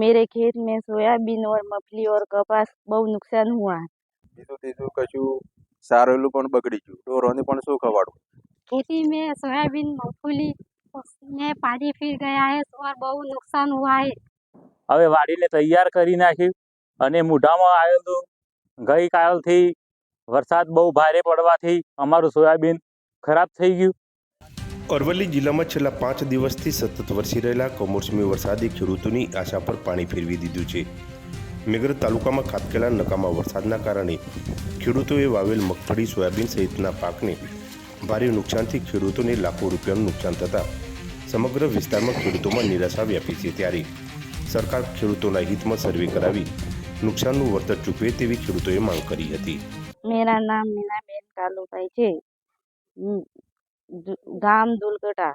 मेरे खेत में सोयाबीन और मफली और कपास બહુ નુકસાન हुआ है બીજું ત્રીજું કશું સારેલું પણ બગડી ગયું ઢોરોને પણ શું ખવાડવું खेती में सोयाबीन मूंगफली में पानी फिर गया है और बहुत नुकसान हुआ है હવે વાડીને તૈયાર કરી નાખ્યું અને મૂઢામાં આવેલું ગઈકાલથી વરસાદ બહુ ભારે પડવાથી અમારું સોયાબીન ખરાબ થઈ ગયું અરવલ્લી જિલ્લામાં છેલ્લા પાંચ દિવસથી સતત વરસી રહેલા કમોસમી વરસાદે ખેડૂતોની આશા પર પાણી ફેરવી દીધું છે. મેઘરજ તાલુકામાં ખાતકેલા નકામા વરસાદના કારણે ખેડૂતોએ વાવેલ મગફળી, સોયાબીન સહિતના પાકને ભારે નુકસાનથી ખેડૂતોને લાખો રૂપિયાનું નુકસાન થતાં સમગ્ર વિસ્તારમાં ખેડૂતોમાં નિરાશા વ્યાપી છે. ત્યારે સરકાર ખેડૂતોના હિતમાં સર્વે કરાવી નુકસાનનું વળતર ચૂકવે તેવી ખેડૂતોએ માંગ કરી હતી. મેરા નામ મીનાબેન કાલુભાઈ છે. हम्म, दु- गांव दुलकटा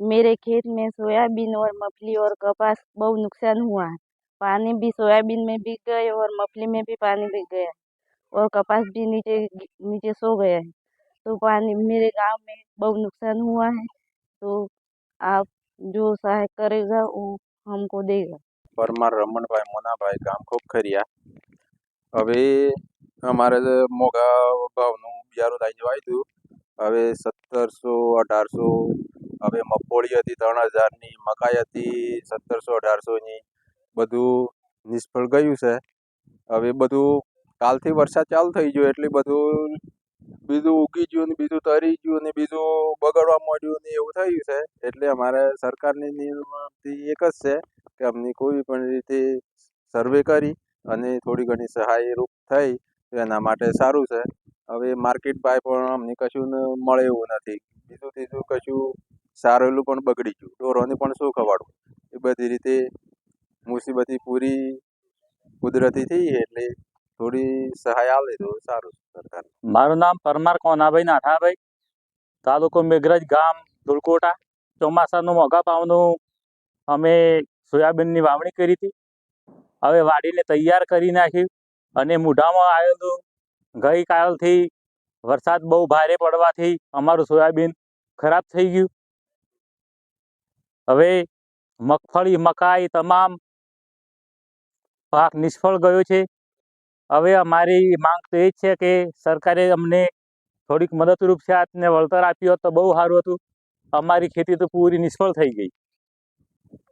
मेरे खेत में सोयाबीन और मफली और कपास बहुत नुकसान हुआ है पानी भी सोयाबीन में बिक गए और मफली में भी पानी बिक गया और कपास भी नीचे गि- नीचे सो गया है तो पानी मेरे गांव में बहुत नुकसान हुआ है तो आप जो सहाय करेगा वो हमको देगा પરમાર રમણભાઈ મોનાભાઈ ગામ ખોખરિયા હવે અમારે જે મોંઘા ભાવનું બિયારું લઈને વાવ્યું હવે સત્તરસો, અઢારસો, હવે મગફળી હતી ત્રણ હજારની મકાઈ હતી સત્તરસો, અઢારસોની બધું નિષ્ફળ ગયું છે. હવે બધું કાલથી વરસાદ ચાલુ થઈ ગયો એટલે બધું બીજું ઉગી ગયું ને બીજું તરી ગયું ને બીજું બગડવા માંડ્યું ને એવું થયું છે. એટલે અમારે સરકારની નિયમથી એક જ છે કે અમને કોઈ પણ રીતે સર્વે કરી અને થોડી ઘણી સહાયરૂપ થઈ એના માટે સારું છે. હવે માર્કેટ ભાઈ પણ અમને કશું મળે એવું નથી. બીજું ત્રીજું કશું સારેલું પણ બગડી ગયું. ઢોરોને પણ શું ખવાડવું એ બધી રીતે મુસીબતી પૂરી કુદરતી થઈ એટલે થોડી સહાય આવે તો સારું સરકાર. મારું નામ પરમાર કોનાભાઈ નાથાભાઈ. તાલુકો મેઘરજ ગામ ધુલકોટા. ચોમાસાનું મોંઘા પાવનું અમે સોયાબીનની વાવણી કરી હતી. હવે વાડીને તૈયાર કરી નાખ્યું અને મૂઢામાં આવેલું ગઈકાલથી વરસાદ બહુ ભારે પડવાથી અમારું સોયાબીન ખરાબ થઈ ગયું હવે મગફળી મકાઈ તમામ પાક નિષ્ફળ ગયો છે હવે અમારી માંગ તો એ જ છે કે સરકારે અમને થોડીક મદદરૂપ છે ને વળતર આપ્યું હોત તો બહુ સારું હતું અમારી ખેતી તો પૂરી નિષ્ફળ થઈ ગઈ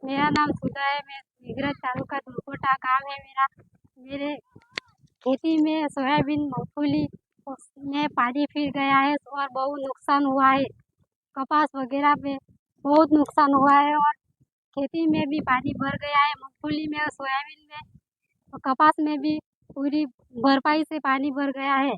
मेरा नाम सुधा है मैं निगरज तालुका दुलकोटा गाँव है मेरा मेरे खेती में सोयाबीन, मूंगफली में पानी फिर गया है और बहुत नुकसान हुआ है। कपास वगैरह में बहुत नुकसान हुआ है और खेती में भी पानी भर गया है, मूंगफली में सोयाबीन में। और कपास में भी पूरी भरपाई से पानी भर गया है।